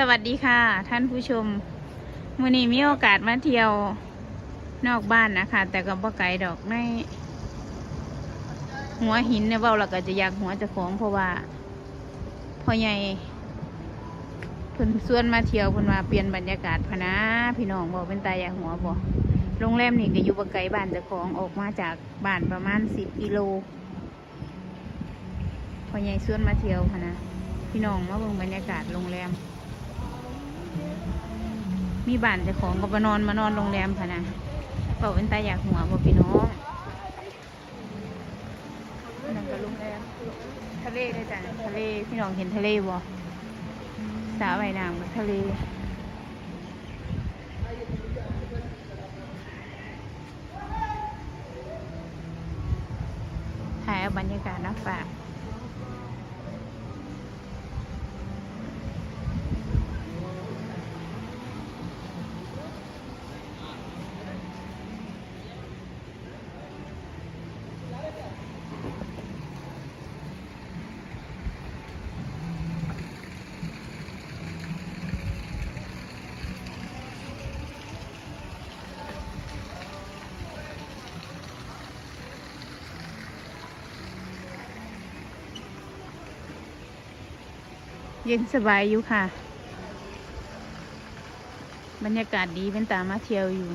สวัสดีค่ะ ท่านผู้ชมวันนี้มีโอกาสมาเที่ยวนอกบ้านนะคะ แต่ก็บ่ไกลดอกใน หัวหินเนี่ยเว่าเราก็จะอยากหัวจะของเพราะว่าพ่อใหญ่เพิ่นส่วนมาเที่ยวเพิ่นมาเปลี่ยนบรรยากาศพนะ พี่น้องบอกเป็นตาอยากหัวบ่โรงแรมนี่ก็อยู่บ่ไกลบ้านจ้าของออกมาจากบ้านประมาณสิบกิโลพ่อใหญ่ส่วนมาเที่ยวพนะพี่น้องมาเบิ่งบรรยากาศโรงแรม มีบ้านเจ้าของก็มานอนมานอนโรงแรมพะนะเบอกเป็นตาอยากหัวบอกพี่น้องนั่นก็โรงแรมทะเลได้จ้ะทะเลพี่น้องเห็นทะเลบ่สระว่ายน้ำกับทะเลถ่ายเอาบรรยากาศนะฝาก เย็นสบายอยู่ค่ะ บรรยากาศดีเป็นตามาเที่ยวอยู่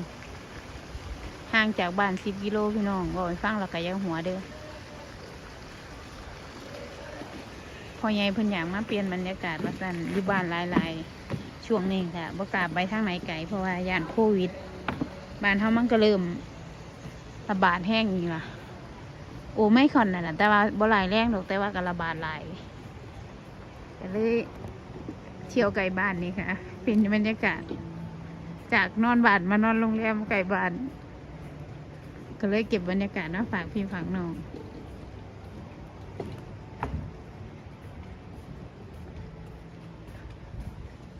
ห่างจากบ้านสิบกิโลพี่น้องบอกให้ฟังเราก็ยังหัวเด้อพอใหญ่เพิ่นอยากมาเปลี่ยนบรรยากาศมาสั่นอยู่บ้านหลายๆ ช่วงนี้ค่ะบ่กล้าไปทางไหนไกลเพราะว่าย่านโควิด บ้านเฮามันก็เริ่มระบาดแห้งอยู่ล่ะ โอ้ไม่ค่อนน่ะนะแต่ว่าบ่หลายแรงดอกแต่ว่าก็ระบาดหลาย ก็เลยเที่ยวไกลบ้านนี่ค่ะ เป็นบรรยากาศ จากนอนบ้านมานอนโรงแรมไกลบ้าน ก็เลยเก็บบรรยากาศมาฝากพี่ฝากน้อง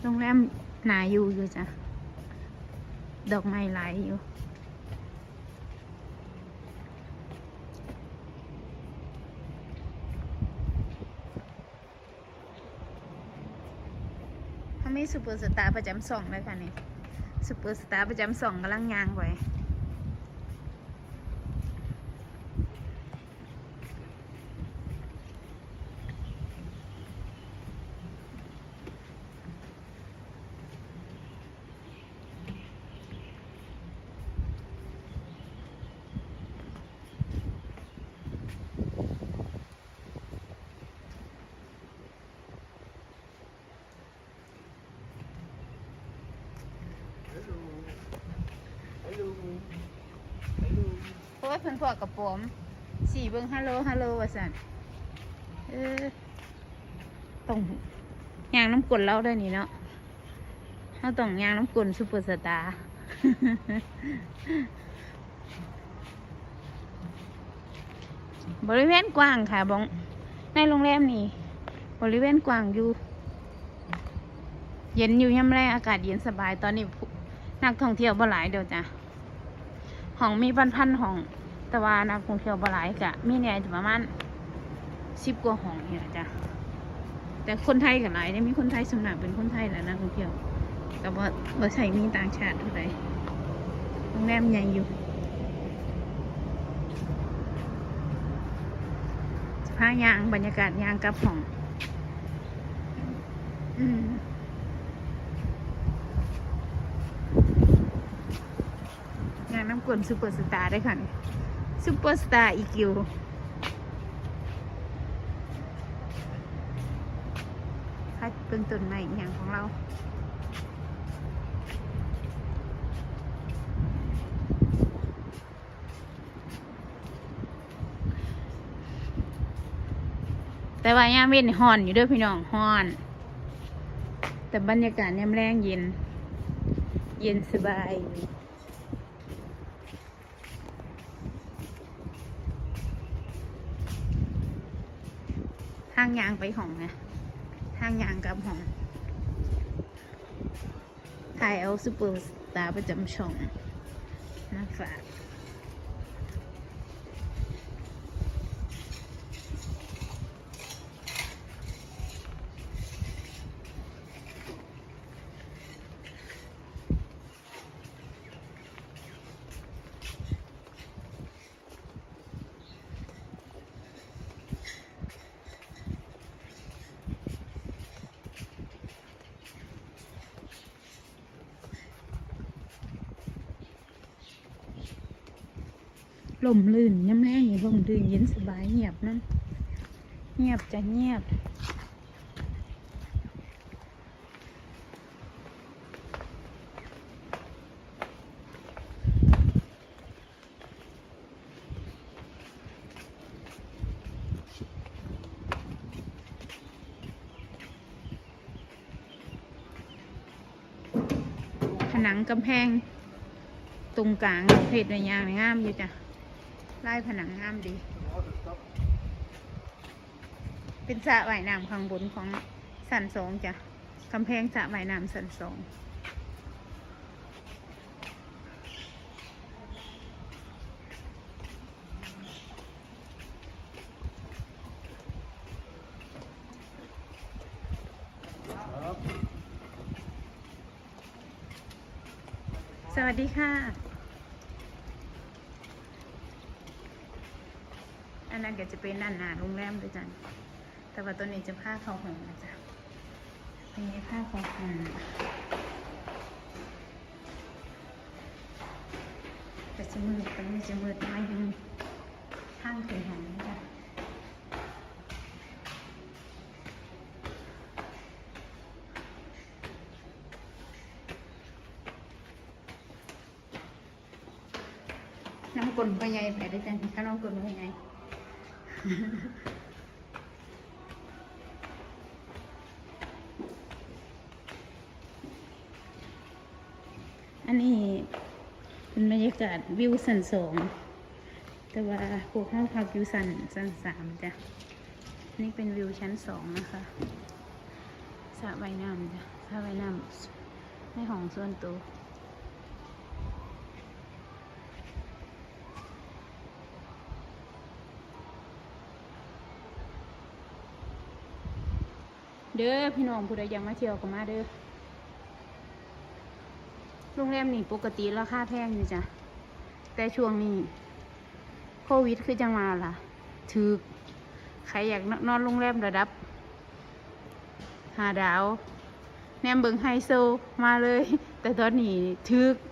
โรงแรมหนาอยู่อยู่จ้ะ ดอกไม้หลายอยู่ มีซูเปอร์สตาร์ประจำสองเลยค่ะนี่ซูเปอร์สตาร์ประจำสองกำลังยางไว้ เพราะว่าเพิ่นพอกกับผมสี่เบิ้งฮัลโหลฮัลโหลว่าสันเออต้องยางน้ำกลนเล่าได้นี่เนาะเขาต้องยางน้ำกลนซูเปอร์สตาร์บริเวณกว้างค่ะบองในโรงแรมนี่บริเวณกว้างอยู่ เย็นอยู่ย่ำแรกอากาศเย็นสบายตอนนี้นักท่องเที่ยวบ่หลายเดียวจ้ะห้องมีพันพันห้อง แต่ว่านักท่องเที่ยวบ่หลายกะมีเนี่ยจะประมาณสิบกว่าห้องนี่แหละจ้ะแต่คนไทยกับหลายเนี่ยมีคนไทยสำนักเป็นคนไทยแหละนักท่องเที่ยว แต่ว่าบ่ใช่มีต่างชาติเท่าไหร่โรงแรมใหญ่อยู่พายางบรรยากาศยางกับห้องอืมงานน้ำกลนซูเปอร์สตาร์ได้ค่ะนี่ ซูเปอร์สตาร์อีกิวพัดเป็นต้นใหม่อย่างของเราแต่ว่ายามเว้นฮ้อนอยู่ด้วยพี่น้องฮ้อน แต่บรรยากาศยามแรงเย็น เย็นสบาย ทางยางไปห้องนะทางยางกับห้องถ่ายเอาซูเปอร์สตาร์ประจำช่องมาฝาก ลมลื่นย้ำแรงนี่ลมลื่นเย็นสบายเงียบนั่นเงียบจะเงียบผนังกำแพง ตรงกลางเพชรระยางงามอยู่จ้ะ ลายผนังงามดี เป็นสระว่ายน้ำข้างบนของสันสองจ้ะกำแพงสระว่ายน้ำสันสองสวัสดีค่ะ อันนั้นก็จะเป็นด้านหน้าโรงแรมด้วยจ้ะแต่ว่าตัวนี้จะผ้าเขาหองนะจ๊ะอันนี้ผ้าเขาหองแต่จะมืดตรงนี้จะมืดน้อยนึงข้างถึงหงนะจ๊ะน้ำกลนก็ใหญ่ไปได้จ้ะถ้าน้ำกลนก็ใหญ่ อันนี้เป็นบรรยากาศวิวสันสองแต่ว่าพวกห้องพักอยู่สันสันสามจ้ะนี่เป็นวิวชั้นสองนะคะสระว่ายน้ำจ้ะสระว่ายน้ำในห้องส่วนตัว เด้อพี่น้องผู้ใดยังมาเที่ยวก็มาเด้อโรงแรมนี่ปกติราคาแพงอยู่จ้ะ แต่ช่วงนี้โควิดคือจังมาล่ะ ถือใครอยากนอนโรงแรมระดับหาดาว แนมเบิงไฮโซมาเลย แต่ตอนนี้ถือ